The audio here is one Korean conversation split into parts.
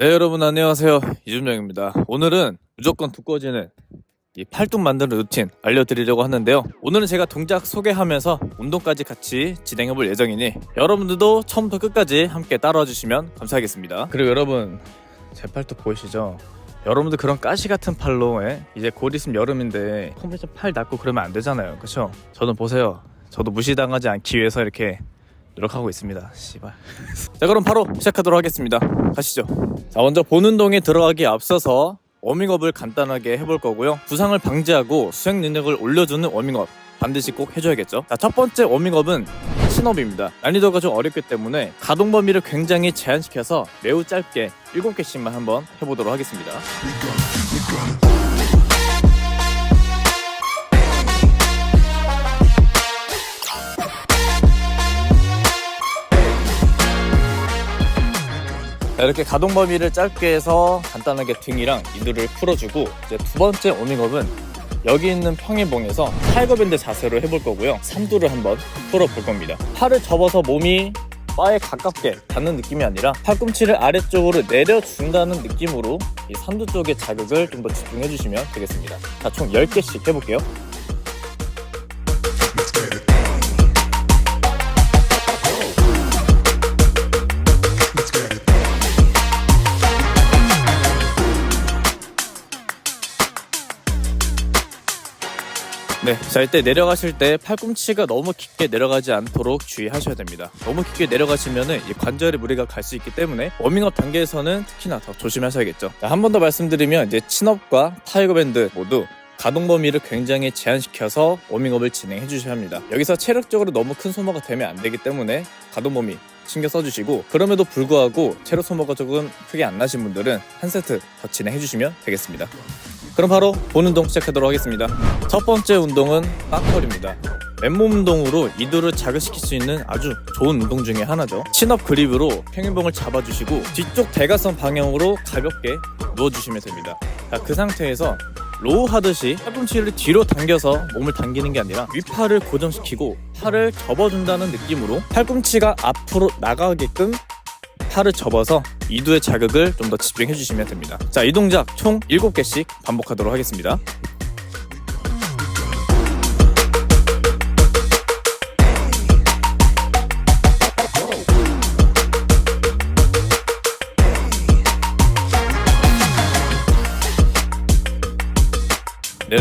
네 여러분 안녕하세요 이준명입니다 오늘은 무조건 두꺼워지는 이 팔뚝 만드는 루틴 알려드리려고 하는데요 오늘은 제가 동작 소개하면서 운동까지 같이 진행해 볼 예정이니 여러분들도 처음부터 끝까지 함께 따라와 주시면 감사하겠습니다 그리고 여러분 제 팔뚝 보이시죠? 여러분들 그런 가시 같은 팔로 예? 이제 곧 있으면 여름인데 컴퓨터 팔 닿고 그러면 안 되잖아요 그쵸? 저는 보세요 저도 무시당하지 않기 위해서 이렇게 노력하고 있습니다. 씨발. 자 그럼 바로 시작하도록 하겠습니다. 가시죠. 자 먼저 본 운동에 들어가기 앞서서 워밍업을 간단하게 해볼 거고요. 부상을 방지하고 수행 능력을 올려주는 워밍업 반드시 꼭 해줘야겠죠. 자 첫 번째 워밍업은 친업입니다. 난이도가 좀 어렵기 때문에 가동 범위를 굉장히 제한시켜서 매우 짧게 7개씩만 한번 해보도록 하겠습니다 이렇게 가동 범위를 짧게 해서 간단하게 등이랑 이들을 풀어주고 이제 두 번째 워밍업은 여기 있는 평행봉에서 타이거밴드 자세로 해볼 거고요. 삼두를 한번 풀어볼 겁니다. 팔을 접어서 몸이 바에 가깝게 닿는 느낌이 아니라 팔꿈치를 아래쪽으로 내려준다는 느낌으로 이 삼두 쪽의 자극을 좀 더 집중해 주시면 되겠습니다. 자, 총 10개씩 해볼게요. 네, 자 이때 내려가실 때 팔꿈치가 너무 깊게 내려가지 않도록 주의하셔야 됩니다. 너무 깊게 내려가시면은 이 관절에 무리가 갈 수 있기 때문에 워밍업 단계에서는 특히나 더 조심하셔야겠죠. 한 번 더 말씀드리면 이제 친업과 타이거 밴드 모두 가동 범위를 굉장히 제한시켜서 워밍업을 진행해 주셔야 합니다. 여기서 체력적으로 너무 큰 소모가 되면 안 되기 때문에 가동 범위 신경 써주시고 그럼에도 불구하고 체력 소모가 조금 크게 안 나신 분들은 한 세트 더 진행해 주시면 되겠습니다. 그럼 바로 본 운동 시작하도록 하겠습니다. 첫 번째 운동은 박컬입니다. 맨몸 운동으로 이두를 자극시킬 수 있는 아주 좋은 운동 중에 하나죠. 친업 그립으로 평행봉을 잡아주시고 뒤쪽 대각선 방향으로 가볍게 누워주시면 됩니다. 자, 그 상태에서 로우 하듯이 팔꿈치를 뒤로 당겨서 몸을 당기는 게 아니라 윗팔을 고정시키고 팔을 접어준다는 느낌으로 팔꿈치가 앞으로 나가게끔 팔을 접어서 이두의 자극을 좀 더 집중해 주시면 됩니다. 자, 이 동작 총 7개씩 반복하도록 하겠습니다.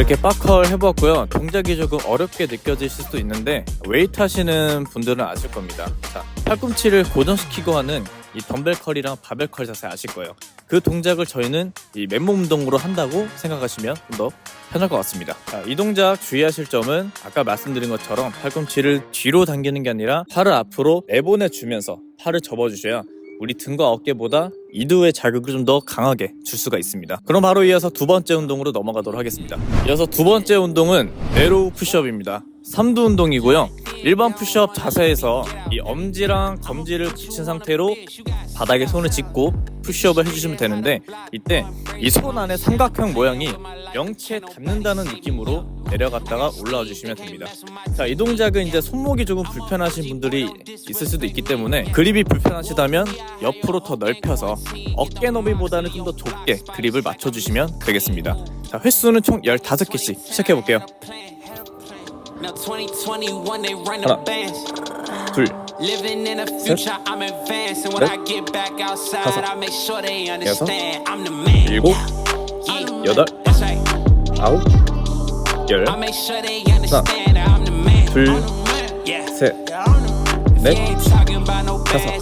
이렇게 바컬 해보았고요. 동작이 조금 어렵게 느껴지실 수도 있는데 웨이트 하시는 분들은 아실 겁니다. 자, 팔꿈치를 고정시키고 하는 이 덤벨 컬이랑 바벨 컬 자세 아실 거예요. 그 동작을 저희는 이 맨몸 운동으로 한다고 생각하시면 좀 더 편할 것 같습니다. 자, 이 동작 주의하실 점은 아까 말씀드린 것처럼 팔꿈치를 뒤로 당기는 게 아니라 팔을 앞으로 내보내 주면서 팔을 접어주셔야 우리 등과 어깨보다 이두의 자극을 좀 더 강하게 줄 수가 있습니다. 그럼 바로 이어서 두 번째 운동으로 넘어가도록 하겠습니다. 이어서 두 번째 운동은 에로우 푸시업입니다. 삼두 운동이고요. 일반 푸시업 자세에서 이 엄지랑 검지를 붙인 상태로 바닥에 손을 짚고 푸시업을 해주시면 되는데 이때 이 손 안에 삼각형 모양이 명치에 닿는다는 느낌으로 내려갔다가 올라와 주시면 됩니다. 자, 이 동작은 이제 손목이 조금 불편하신 분들이 있을 수도 있기 때문에 그립이 불편하시다면 옆으로 더 넓혀서 어깨 너비보다는 좀 더 좁게 그립을 맞춰주시면 되겠습니다. 자, 횟수는 총 15개씩 시작해 볼게요. Now 2021 they run Hold the up. bands. 둘, Living in the future, I'm advancing. When 넷, I get back outside, 다섯, I make sure they 여섯, understand I'm the man. 일곱, Yeah, 여덟, that's right. 아홉, 열, I make sure they understand that I'm the man. 둘, I'm the man. Yeah. 셋, If 넷, you ain't talking about no 다섯.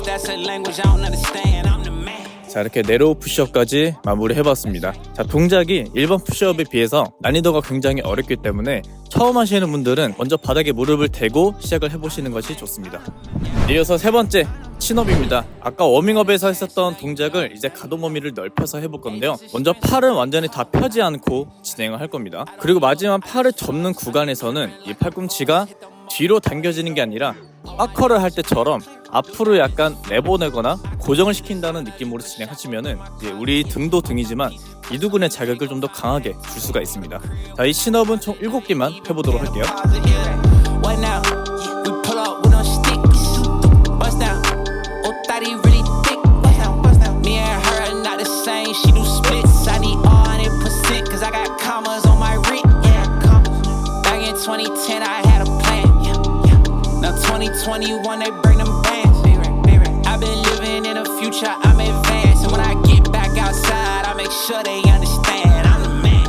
자 이렇게 네로우 푸시업까지 마무리 해봤습니다. 자 동작이 일반 푸시업에 비해서 난이도가 굉장히 어렵기 때문에 처음 하시는 분들은 먼저 바닥에 무릎을 대고 시작을 해보시는 것이 좋습니다. 이어서 세 번째 친업입니다. 아까 워밍업에서 했었던 동작을 이제 가동 범위를 넓혀서 해볼 건데요. 먼저 팔은 완전히 다 펴지 않고 진행을 할 겁니다. 그리고 마지막 팔을 접는 구간에서는 이 팔꿈치가 뒤로 당겨지는 게 아니라 파커를 할 때처럼 앞으로 약간 내보내거나 고정을 시킨다는 느낌으로 진행하시면은 이제 우리 등도 등이지만 이두근의 자격을 좀 더 강하게 줄 수가 있습니다. 자, 이 신업은 총 7개만 해보도록 할게요. What now? We pull up with no sticks. Bust down. Oh, thought he really thick. Bust down, bust down. Me and her not the 21, they bring them bands. I've been living in the future, I'm advanced. When I get back outside, I make sure they understand I'm the man.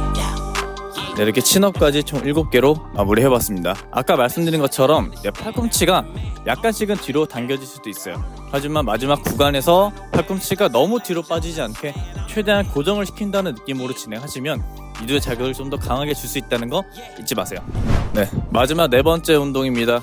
네, 이렇게 친업까지 총 7개로 마무리해봤습니다. 아까 말씀드린 것처럼 내 팔꿈치가 약간씩은 뒤로 당겨질 수도 있어요. 하지만 마지막 구간에서 팔꿈치가 너무 뒤로 빠지지 않게 최대한 고정을 시킨다는 느낌으로 진행하시면 이두의 자극을 좀 더 강하게 줄 수 있다는 거 잊지 마세요. 네, 마지막 네 번째 운동입니다.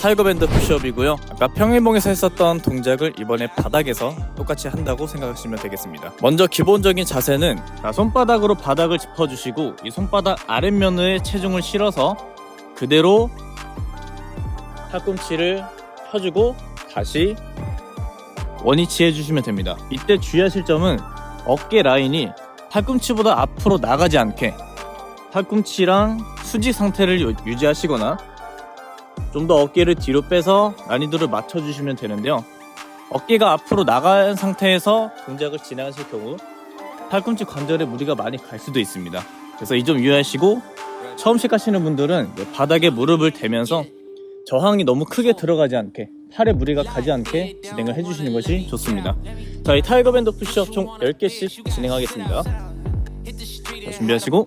타이거밴드 푸시업이고요. 아까 평일봉에서 했었던 동작을 이번에 바닥에서 똑같이 한다고 생각하시면 되겠습니다. 먼저 기본적인 자세는 자, 손바닥으로 바닥을 짚어주시고 이 손바닥 아랫면에 체중을 실어서 그대로 팔꿈치를 펴주고 다시 원위치 해주시면 됩니다. 이때 주의하실 점은 어깨 라인이 팔꿈치보다 앞으로 나가지 않게 팔꿈치랑 수직 상태를 유- 유지하시거나 좀 더 어깨를 뒤로 빼서 난이도를 맞춰주시면 되는데요. 어깨가 앞으로 나간 상태에서 동작을 진행하실 경우 팔꿈치 관절에 무리가 많이 갈 수도 있습니다. 그래서 이 점 유의하시고 처음 시작하시는 분들은 바닥에 무릎을 대면서 저항이 너무 크게 들어가지 않게 팔에 무리가 가지 않게 진행을 해주시는 것이 좋습니다. 자, 이 타이거 밴드 푸시업 총 10개씩 진행하겠습니다. 자, 준비하시고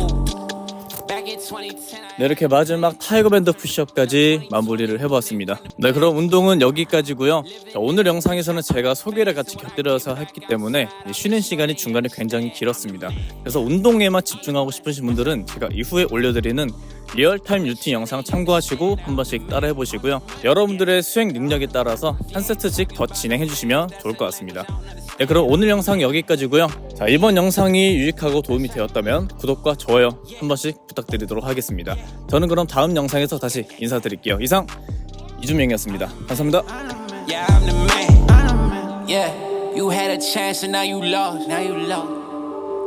네, 이렇게 마지막 타이거 밴드 푸시업까지 마무리를 해보았습니다. 네, 그럼 운동은 여기까지고요. 자, 오늘 영상에서는 제가 소개를 같이 곁들여서 했기 때문에 이 쉬는 시간이 중간에 굉장히 길었습니다. 그래서 운동에만 집중하고 싶으신 분들은 제가 이후에 올려드리는 리얼타임 루틴 영상 참고하시고 한 번씩 따라해 보시고요. 여러분들의 수행 능력에 따라서 한 세트씩 더 진행해 주시면 좋을 것 같습니다. 네, 그럼 오늘 영상 여기까지고요. 자, 이번 영상이 유익하고 도움이 되었다면 구독과 좋아요 한 번씩 부탁드리도록 하겠습니다. 저는 그럼 다음 영상에서 다시 인사드릴게요. 이상 이준명이었습니다. 감사합니다.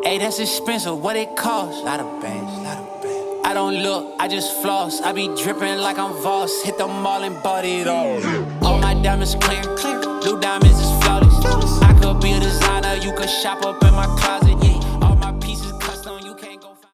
Hey, that's expensive. What it cost? Lot of bands, lot of bands. I don't look, I just floss. I be dripping like I'm Voss. Hit the mall and bought it all. All my diamonds clear, clear. Blue diamonds is flawless. You could shop up in my closet.